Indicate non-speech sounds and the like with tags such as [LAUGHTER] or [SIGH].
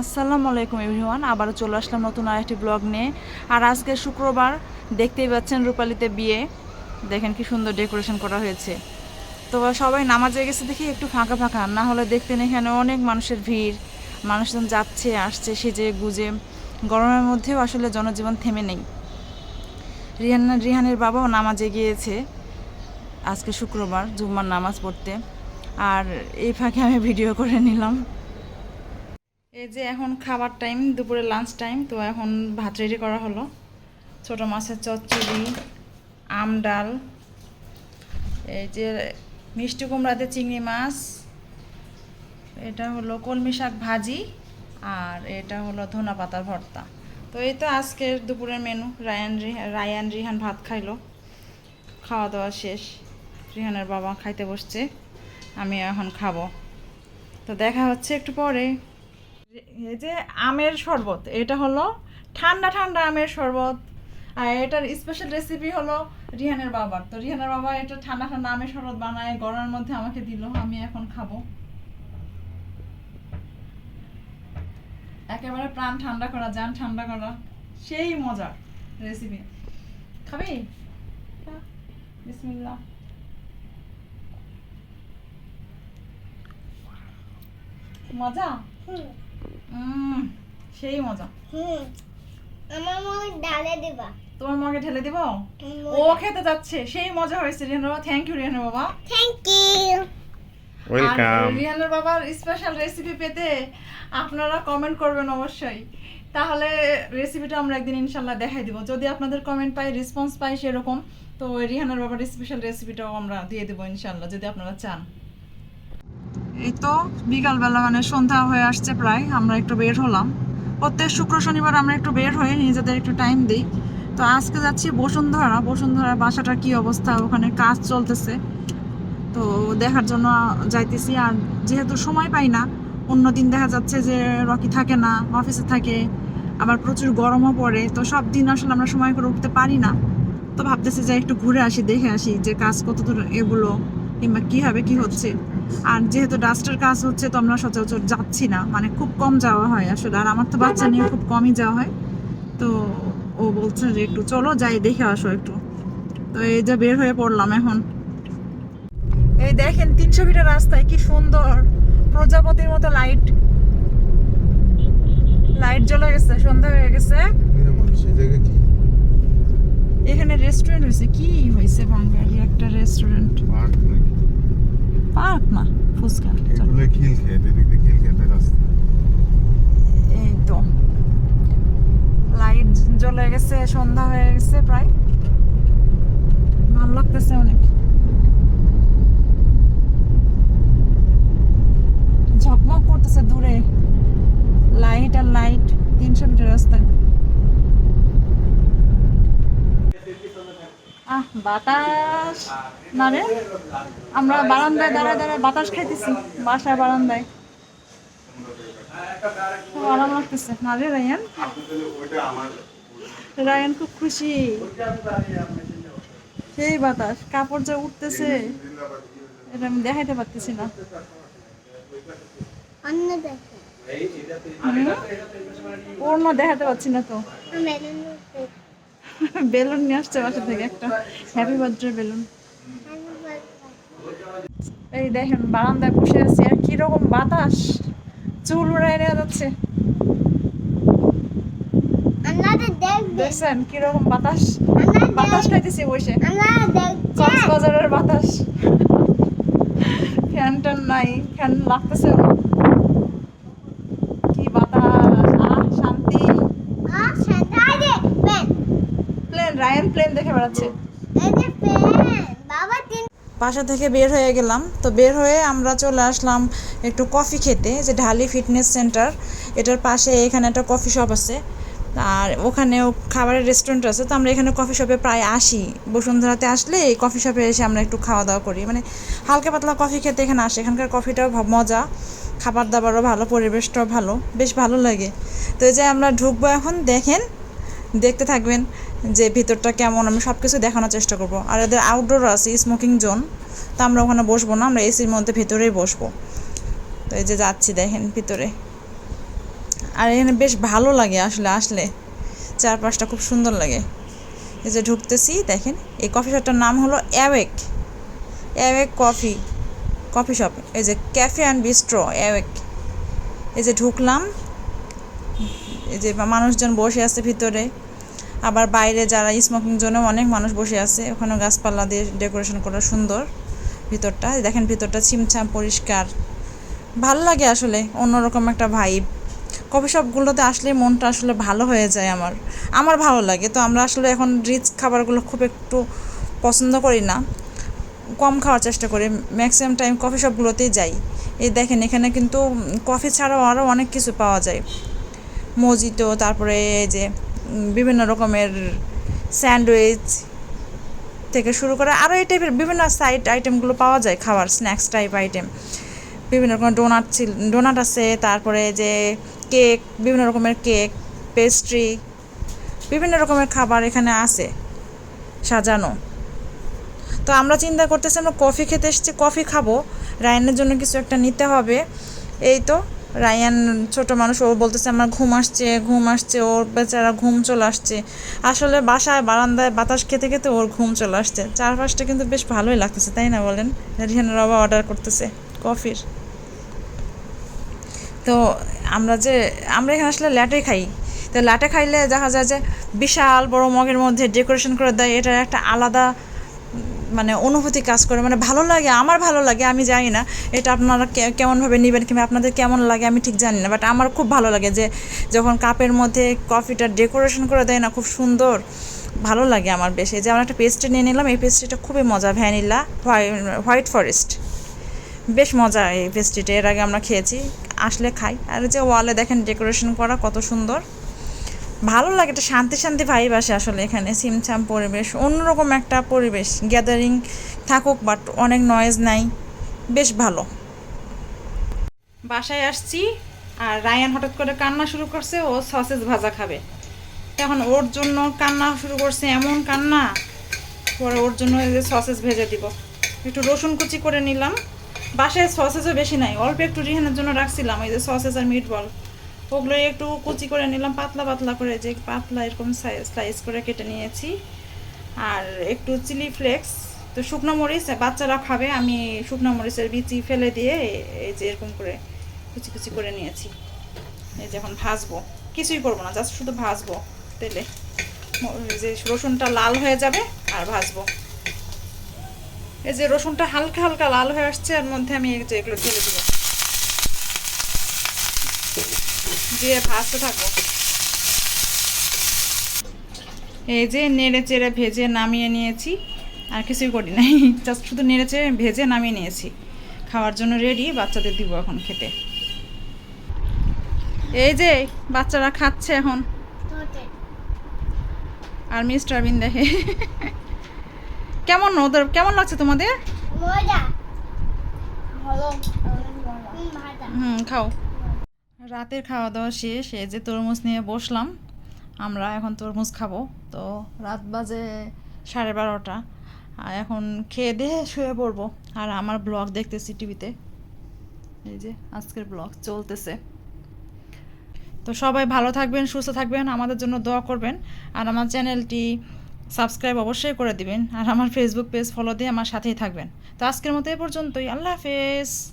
আসসালামু আলাইকুম এভরিওয়ান, আবারও চলে আসলাম নতুন আরেকটি ব্লগ নিয়ে। আর আজকে শুক্রবার, দেখতেই পাচ্ছেন রূপালিতে বিয়ে। দেখেন কি সুন্দর ডেকোরেশন করা হয়েছে। তো সবাই নামাজে গেছে দেখি একটু ফাঁকা ফাঁকা, না হলে দেখতেন এখানে অনেক মানুষের ভিড়। মানুষজন যাচ্ছে, আসছে, সেজে গুজে। গরমের মধ্যেও আসলে জনজীবন থেমে নেই। রিহান রিহানের বাবাও নামাজে গিয়েছে আজকে শুক্রবার, জুম্মার নামাজ পড়তে। আর এই ফাঁকে আমি ভিডিও করে নিলাম। এই যে এখন খাবার টাইম দুপুরে লাঞ্চ টাইম তো এখন ভাত রেডি করা হলো। ছোট মাছের চচ্চড়ি, আম ডাল, এই যে মিষ্টি কুমড়াতে চিংড়ি মাছ, এটা হলো কলমি শাক ভাজি, আর এটা হলো ধনা পাতার ভর্তা। তো এই তো আজকের দুপুরের মেনু রায়ান রায়ান রিহান ভাত খাইলো। খাওয়া দাওয়া শেষ। রিহানের বাবা খাইতে বসছে। আমি এখন খাব। তো দেখা হচ্ছে একটু পরে। এই যে আমের শরবত, এটা হলো ঠান্ডা ঠান্ডা আমের শরবত, আর এটার স্পেশাল রেসিপি হলো রিহানের বাবার। তো রিহানের বাবা এটা ঠান্ডা ঠান্ডা আমের শরবত বানায়, গরমের মধ্যে আমাকে দিল, আমি এখন খাব। একেবারে প্রাণ ঠান্ডা করা যান ঠান্ডা করা, সেই মজা রেসিপি খাবি? বিসমিল্লাহ। মজা? হুম। সেই মজা। হুম আমার মনে ডালে দিবা। তোমার মগে ঢেলে দিব? ও খেতে যাচ্ছে সেই মজা হয়েছে রিহানের বাবা। থ্যাংক ইউ রিহানের বাবা। থ্যাংক ইউ ওয়েলকাম রিহানের বাবার স্পেশাল রেসিপি পেতে আপনারা কমেন্ট করবেন অবশ্যই। তাহলে রেসিপিটা আমরা একদিন ইনশাল্লাহ দেখাই দিব। যদি আপনাদের কমেন্ট পাই রেসপন্স পাই সেরকম তো রিহানের বাবার স্পেশাল রেসিপিটাও আমরা দিয়ে দেবো ইনশাল্লাহ যদি আপনারা চান। এই তো বিকালবেলা মানে সন্ধ্যা হয়ে আসছে প্রায়, আমরা একটু বের হলাম। প্রত্যেক শুক্র, শনিবার আমরা একটু বের হয়ে নিজেদের একটু টাইম দিই। তো আজকে যাচ্ছি বসুন্ধরা। বসুন্ধরা বাসাটা কি অবস্থা? ওখানে কাজ চলতেছে। তো দেখার জন্য যাইতেছি। আর যেহেতু সময় পাই না অন্য দিন দেখা যাচ্ছে যে রকি থাকে না অফিসে থাকে, আবার প্রচুর গরমও পড়ে, তো সব দিন আসলে আমরা সময় করে উঠতে পারি না। তো ভাবতেছি যে একটু ঘুরে আসি, দেখে আসি যে কাজ কতদূর এগুলো, কিংবা কি হবে কি হচ্ছে। আর যেহেতু ডাস্টের কাজ হচ্ছে তো আমরা সচরাচর যাচ্ছি না। মানে খুব কম যাওয়া হয় আসলে। আর আমার তো বাচ্চা নিয়ে খুব কমই যাওয়া হয়। তো ও বলছে যে একটু চলো যাই দেখে আসো একটু। তো এই যে বের হয়ে পড়লাম এখন। এই দেখেন তিনশো ফিটের রাস্তায় কি সুন্দর। প্রজাপতির মতো লাইট লাইট জ্বলে গেছে সন্ধ্যা হয়ে গেছে। এখানে রেস্টুরেন্ট হয়েছে। কি হয়েছে বাঙালি একটা রেস্টুরেন্ট পার্ক না ফুচকা চল। এই তো। লাইট জ্বলে গেছে সন্ধ্যা হয়ে গেছে প্রায়। ভালো লাগতেছে অনেক ঝকমক করতেছে দূরে লাইট আর লাইট তিনশো মিটার রাস্তায় আহ বাতাস না রে? আমরা বারান্দায় দাঁড়ায় দাঁড়ায় বাতাস খাইতেছি বাসায় বারান্দায়। খুব আরাম লাগতেছে। না রে রায়ান? রায়ান খুব খুশি। সেই বাতাস কাপড় যে উঠতেছে এটা আমি দেখাইতে পারতেছি না। অন্য ওর না দেখাতে পারছি না তো। বেলুন নিয়ে আসছে বাসা থেকে একটা। Happy birthday balloon. এই দেখেন বারান্দায় বসে আছি আর কীরকম বাতাস। চুল উড়াই নেওয়া যাচ্ছে। দেখছেন কীরকম বাতাস? বাতাস খাইতেছি বসে। কক্সবাজারের বাতাস। ফ্যান ট্যান নাই ফ্যান লাগতেছে না। কি বাতাস আহ শান্তি আর সেটাই পেন প্লেন দেখে বেড়াচ্ছে। বাসা থেকে বের হয়ে গেলাম। তো বের হয়ে আমরা চলে আসলাম একটু কফি খেতে, যে ঢালি ফিটনেস সেন্টার এটার পাশে এখানে একটা কফি শপ আছে। আর ওখানেও খাবারের রেস্টুরেন্ট আছে। তো আমরা এখানে কফি শপে প্রায় আসি। বসুন্ধরাতে আসলে এই কফি শপে এসে আমরা একটু খাওয়া দাওয়া করি। মানে হালকা পাতলা কফি খেতে এখানে আসে। এখানকার কফিটাও মজা। খাবার দাবারও ভালো, পরিবেশটাও ভালো। বেশ ভালো লাগে। তো এই যে আমরা ঢুকবো এখন, দেখেন, দেখতে থাকবেন। যে ভিতরটা কেমন, আমি সব কিছু দেখানোর চেষ্টা করব। আর এদের আউটডোর আছে স্মোকিং জোন তো আমরা ওখানে বসবো না, আমরা এসির মধ্যে ভিতরেই বসবো। তো এই যে যাচ্ছি দেখেন ভিতরে। আর এখানে বেশ ভালো লাগে আসলে আসলে। চারপাশটা খুব সুন্দর লাগে। এই যে ঢুকতেছি, দেখেন, এই কফি শপটার নাম হলো awake awake coffee coffee shop এই যে ক্যাফে অ্যান্ড বিস্ট্রো অ্যাওয়েক এই যে ঢুকলাম, এই যে মানুষজন বসে আছে ভিতরে। আবার বাইরে যারা স্মোকিং জন্য অনেক মানুষ বসে আছে ওখানে গাছপালা দিয়ে ডেকোরেশন করা সুন্দর ভিতরটা। দেখেন ভিতরটা ছিমছাম, পরিষ্কার। ভালো লাগে আসলে, অন্যরকম একটা ভাইব কফি শপগুলোতে আসলে মনটা আসলে ভালো হয়ে যায় আমার। আমার ভালো লাগে, তো আমরা আসলে এখন রিচ খাবারগুলো খুব একটু পছন্দ করি না। কম খাওয়ার চেষ্টা করি ম্যাক্সিমাম টাইম কফি শপগুলোতেই যাই। এই দেখেন, এখানে কিন্তু কফি ছাড়াও আরও অনেক কিছু পাওয়া যায়। মজিতো, তারপরে এই যে বিভিন্ন রকমের স্যান্ডউইচ থেকে শুরু করে আরও এই টাইপের বিভিন্ন সাইড আইটেমগুলো পাওয়া যায়, খাবার স্ন্যাক্স টাইপ আইটেম বিভিন্ন রকমের ডোনাট ছিল ডোনাট আছে, তারপরে যে কেক বিভিন্ন রকমের কেক পেস্ট্রি বিভিন্ন রকমের খাবার এখানে আছে সাজানো। তো আমরা চিন্তা করতেছি আমরা কফি খেতে এসেছি কফি খাব। রায়ানের জন্য কিছু একটা নিতে হবে। এই তো। রায়ান ছোট মানুষ, ও বলতেছে আমার ঘুম আসছে ঘুম আসছে, ওর বেচারা ঘুম চলে আসছে। আসলে বাসায় বারান্দায় বাতাস খেতে খেতে ওর ঘুম চলে আসছে। চারপাশটা কিন্তু বেশ ভালোই লাগতেছে, তাই না বলেন? রিহানের বাবা অর্ডার করতেছে কফির। তো আমরা যে, আমরা এখানে আসলে ল্যাটে খাই। তো ল্যাটে খাইলে দেখা যায় যে বিশাল বড় মগের মধ্যে ডেকোরেশন করে দেয়, এটার একটা আলাদা মানে অনুভূতি কাজ করে মানে ভালো লাগে, আমার ভালো লাগে, আমি জানি না, এটা আপনারা কেমনভাবে নেবেন কিংবা আপনাদের কেমন লাগে আমি ঠিক জানি না বাট আমার খুব ভালো লাগে যে যখন কাপের মধ্যে কফিটা ডেকোরেশন করে দেয় না, খুব সুন্দর, ভালো লাগে আমার বেশ। এই যে আমরা একটা পেস্ট্রি নিয়ে নিলাম, এই পেস্ট্রিটা খুবই মজা, ভ্যানিলা হোয়াইট ফরেস্ট। বেশ মজা এই পেস্ট্রিটা, এর আগে আমরা খেয়েছি, আসলে খাই। আর যে ওয়ালে দেখেন ডেকোরেশন করা কত সুন্দর। ভালো লাগে, একটা শান্তি শান্তি ভাইব আসে আসলে এখানে, সিমছাম পরিবেশ, অন্যরকম একটা পরিবেশ গ্যাদারিং থাকুক বাট অনেক নয়েজ নাই, বেশ ভালো। বাসায় আসছি আর রায়ান হঠাৎ করে কান্না শুরু করছে, ও সসেজ ভাজা খাবে। এখন ওর জন্য কান্না শুরু করছে, এমন কান্না, পরে ওর জন্য সসেজ ভেজে দিব। একটু রসুন কুচি করে নিলাম। বাসায় সসেজও বেশি নাই, অল্প একটু রিহানের জন্য রাখছিলাম, এই যে সসেজ আর মিট বল ওগুলো একটু কুচি করে নিলাম, পাতলা পাতলা করে, যে পাতলা এরকম স্লাইস করে কেটে নিয়েছি। আর একটু চিলি ফ্লেক্স তো শুকনো মরিচ বাচ্চারা খাবে, আমি শুকনো মরিচের বিচি ফেলে দিয়ে এই যে এরকম করে কুচি কুচি করে নিয়েছি। এই যে এখন ভাজবো। কিছুই করব না জাস্ট শুধু ভাজবো তেলে। যে রসুনটা লাল হয়ে যাবে আর ভাজবো। এই যে রসুনটা হালকা হালকা লাল হয়ে আসছে, এর মধ্যে আমি এই যে এগুলো ঢেলে দেবো। ভাজতে থাকব এই যে নেড়ে চেড়ে ভেজে নামিয়ে নিয়েছি আর কিছুই করি নাই। [LAUGHS] জাস্ট শুধু নেড়ে চেড়ে ভেজে নামিয়ে নিয়েছি। খাওয়ার জন্য রেডি বাচ্চাদের দিব এখন খেতে। এই যে বাচ্চারা খাচ্ছে এখন। আর মিস্টার বিন দেখে কেমন ওদের কেমন লাগছে তোমাদের? মজা। ভালো হুম খাও। রাতের খাওয়া দাওয়া শেষ, এই যে তরমুজ নিয়ে বসলাম। আমরা এখন তরমুজ খাব। তো রাত বাজে সাড়ে বারোটা। আর এখন খেয়ে দিয়ে শুয়ে পড়ব। আর আমার ব্লগ দেখতেছি টিভিতে। এই যে আজকের ব্লগ চলতেছে। তো সবাই ভালো থাকবেন, সুস্থ থাকবেন, আমাদের জন্য দোয়া করবেন। আর আমার চ্যানেলটি সাবস্ক্রাইব অবশ্যই করে দিবেন। আর আমার ফেসবুক পেজ ফলো দিয়ে আমার সাথেই থাকবেন। তো আজকের মতো এ পর্যন্তই। আল্লাহ হাফেজ।